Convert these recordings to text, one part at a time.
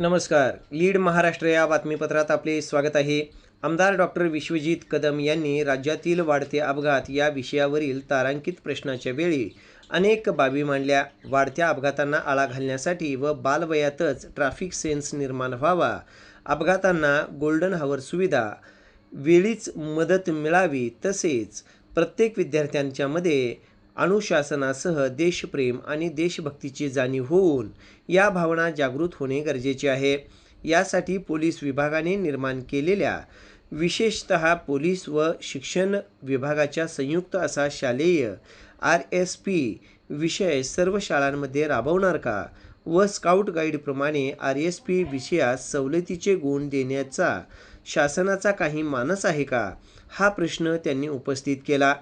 नमस्कार. लीड महाराष्ट्र या बातमीपत्रात आपले स्वागत आहे. आमदार डॉक्टर विश्वजित कदम यांनी राज्यातील वाढते अपघात या विषयावरील तारांकित प्रश्नाच्या वेळी अनेक बाबी मांडल्या. वाढत्या अपघातांना आळा घालण्यासाठी व बालवयातच ट्रॅफिक सेन्स निर्माण व्हावा. अपघातांना गोल्डन हवर सुविधा वेळीच मदत मिळावी तसेच प्रत्येक विद्यार्थ्यांच्यामध्ये अनुशासनासह देशप्रेम आणि देशभक्तीची जाणीव होऊन या भावना जागृत होणे गरजेचे आहे. यासाठी पोलीस विभागाने निर्माण केलेल्या विशेषत पोलीस व शिक्षण विभागाच्या संयुक्त असा शालेय आर एस पी विषय सर्व शाळांमध्ये राबवणार का? व स्काउट गाईडप्रमाणे आर एस पी विषयास सवलतीचे गुण देण्याचा शासनाचा काही मानस आहे का? हा प्रश्न त्यांनी उपस्थित केला.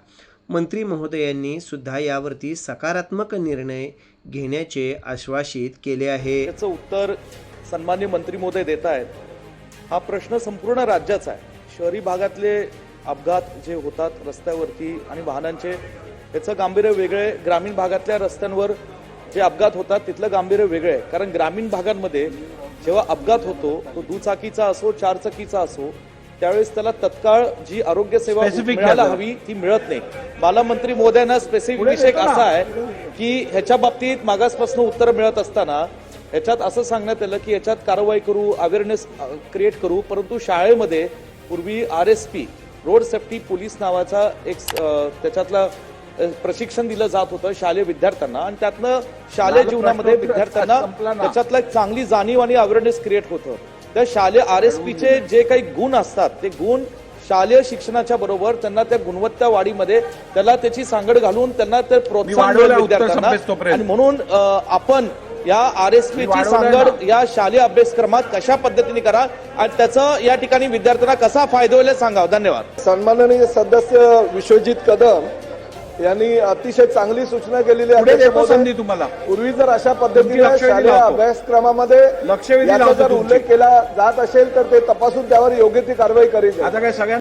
मंत्री महोदयांनी सुद्धा यावरती सकारात्मक निर्णय घेण्याचे आश्वासित केले आहे. याचं उत्तर सन्मान्य मंत्री महोदय देत आहेत. हा प्रश्न संपूर्ण राज्याचा आहे. शहरी भागातले अपघात जे होतात रस्त्यावरती आणि वाहनांचे याचं गांभीर्य वेगळं आहे. ग्रामीण भागातल्या रस्त्यांवर जे अपघात होतात तिथलं गांभीर्य वेगळं आहे. कारण ग्रामीण भागांमध्ये जेव्हा अपघात होतो तो दुचाकीचा असो चारचाकीचा असो त्यावेळेस त्याला तत्काळ जी आरोग्य सेवा मिळायला हवी ती मिळत नाही. मला मंत्री महोदयांना स्पेसिफिक विषय असा आहे की ह्याच्या बाबतीत मागासपासून उत्तर मिळत असताना ह्याच्यात असं सांगण्यात आलं की याच्यात कारवाई करू अवेअरनेस क्रिएट करू परंतु शाळेमध्ये पूर्वी R S P road safety police नावाचा एक त्याच्यातला प्रशिक्षण दिलं जात होतं शालेय विद्यार्थ्यांना आणि त्यातनं शालेय जीवनामध्ये विद्यार्थ्यांना त्याच्यातला एक चांगली जाणीव आणि अवेअरनेस क्रिएट होतं. त्या शालेय आर एस पीचे जे काही गुण असतात ते गुण शालेय शिक्षणाच्या बरोबर त्यांना त्या गुणवत्ता वाढीमध्ये त्याला त्याची सांगड घालून त्यांना ते प्रोत्साहन विद्यार्थ्यांना. आणि म्हणून आपण या आर एस पी ची वाढवलंय सांगड या शालेय अभ्यासक्रमात कशा पद्धतीने करा आणि त्याचा या ठिकाणी विद्यार्थ्यांना कसा फायदा होईल सांगावं धन्यवाद. सन्माननीय सदस्य विश्वजित कदम यांनी अतिशय चांगली सूचना केलेली आहे तुम्हाला पूर्वी जर अशा पद्धतीने शालेय. अभ्यासक्रमामध्ये लावतो जर. उल्लेख केला जात असेल तर ते तपासून त्यावर योग्य ती कारवाई करीत आता काय सगळ्या